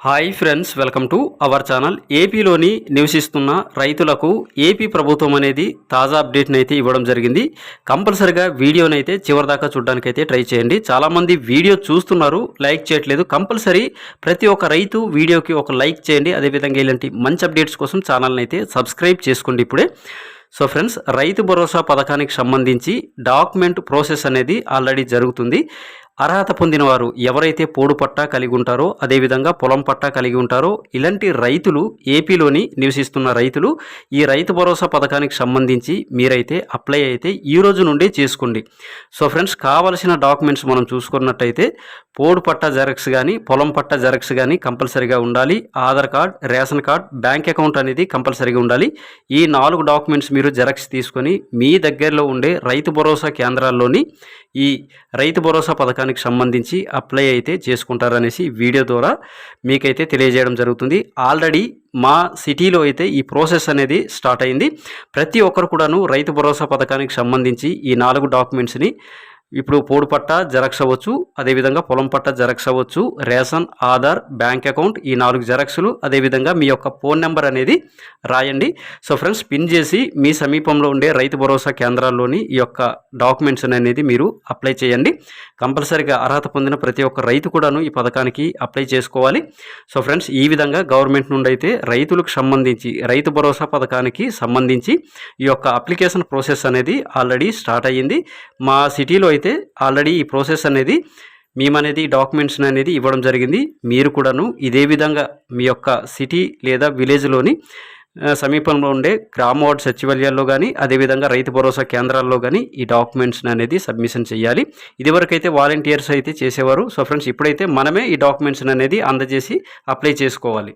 Hi friends welcome to our channel. ఏపీలోని నివసిస్తున్న రైతులకు ఏపీ ప్రభుత్వం అనేది తాజా అప్డేట్ని అయితే ఇవ్వడం జరిగింది. కంపల్సరిగా వీడియోని అయితే చివరిదాకా చూడడానికైతే ట్రై చేయండి. చాలామంది వీడియో చూస్తున్నారు లైక్ చేయట్లేదు. కంపల్సరీ ప్రతి ఒక్క రైతు వీడియోకి ఒక లైక్ చేయండి. అదేవిధంగా ఇలాంటి మంచి అప్డేట్స్ కోసం ఛానల్ని అయితే సబ్స్క్రైబ్ చేసుకోండి ఇప్పుడే. సో ఫ్రెండ్స్ రైతు భరోసా పథకానికి సంబంధించి డాక్యుమెంట్ ప్రాసెస్ అనేది ఆల్రెడీ జరుగుతుంది. అర్హత పొందినవారు ఎవరైతే పోడు పట్టా కలిగి ఉంటారో అదేవిధంగా పొలం పట్టా కలిగి ఉంటారో ఇలాంటి రైతులు ఏపీలోని నివసిస్తున్న రైతులు ఈ రైతు భరోసా పథకానికి సంబంధించి మీరైతే అప్లై అయితే ఈ రోజు నుండే చేసుకోండి. సో ఫ్రెండ్స్ కావలసిన డాక్యుమెంట్స్ మనం చూసుకున్నట్టయితే పోడు పట్టా జెరాక్స్ కానీ పొలం పట్టా జెరాక్స్ కానీ కంపల్సరీగా ఉండాలి. Aadhaar card ration card bank account అనేది కంపల్సరీగా ఉండాలి. ఈ నాలుగు డాక్యుమెంట్స్ మీరు జెరాక్స్ తీసుకొని మీ దగ్గరలో ఉండే రైతు భరోసా కేంద్రాల్లోని ఈ రైతు భరోసా పథకానికి సంబంధించి అప్లై అయితే చేసుకుంటారనేసి వీడియో ద్వారా మీకైతే తెలియజేయడం జరుగుతుంది. ఆల్రెడీ మా సిటీలో అయితే ఈ ప్రాసెస్ అనేది స్టార్ట్ అయింది. ప్రతి ఒక్కరు కూడాను రైతు భరోసా పథకానికి సంబంధించి ఈ నాలుగు డాక్యుమెంట్స్ని ఇప్పుడు పోడు పట్ట జెరాక్స్ అవ్వచ్చు అదేవిధంగా పొలం పట్ట జెరాక్స్ అవ్వచ్చు రేషన్ ఆధార్ బ్యాంక్ అకౌంట్ ఈ నాలుగు జెరాక్సులు అదేవిధంగా మీ యొక్క ఫోన్ నెంబర్ అనేది రాయండి. సో ఫ్రెండ్స్ పిన్ చేసి మీ సమీపంలో ఉండే రైతు భరోసా కేంద్రాల్లోని ఈ యొక్క డాక్యుమెంట్స్ అనేది మీరు అప్లై చేయండి. కంపల్సరీగా అర్హత పొందిన ప్రతి ఒక్క రైతు కూడాను ఈ పథకానికి అప్లై చేసుకోవాలి. సో ఫ్రెండ్స్ ఈ విధంగా గవర్నమెంట్ నుండి అయితే రైతులకు సంబంధించి రైతు భరోసా పథకానికి సంబంధించి ఈ యొక్క అప్లికేషన్ ప్రాసెస్ అనేది ఆల్రెడీ స్టార్ట్ అయ్యింది. మా సిటీలో అయితే ఆల్రెడీ ఈ ప్రాసెస్ అనేది మేమనేది డాక్యుమెంట్స్ అనేది ఇవ్వడం జరిగింది. మీరు కూడాను ఇదే విధంగా మీ యొక్క సిటీ లేదా విలేజ్లోని సమీపంలో ఉండే గ్రామ వార్డు సచివాలయాల్లో కానీ అదేవిధంగా రైతు భరోసా కేంద్రాల్లో కానీ ఈ డాక్యుమెంట్స్ అనేది సబ్మిషన్ చేయాలి ఇదివరకైతే వాలంటీర్స్ అయితే చేసేవారు. సో ఫ్రెండ్స్ ఇప్పుడైతే మనమే ఈ డాక్యుమెంట్స్ అనేది అందజేసి అప్లై చేసుకోవాలి.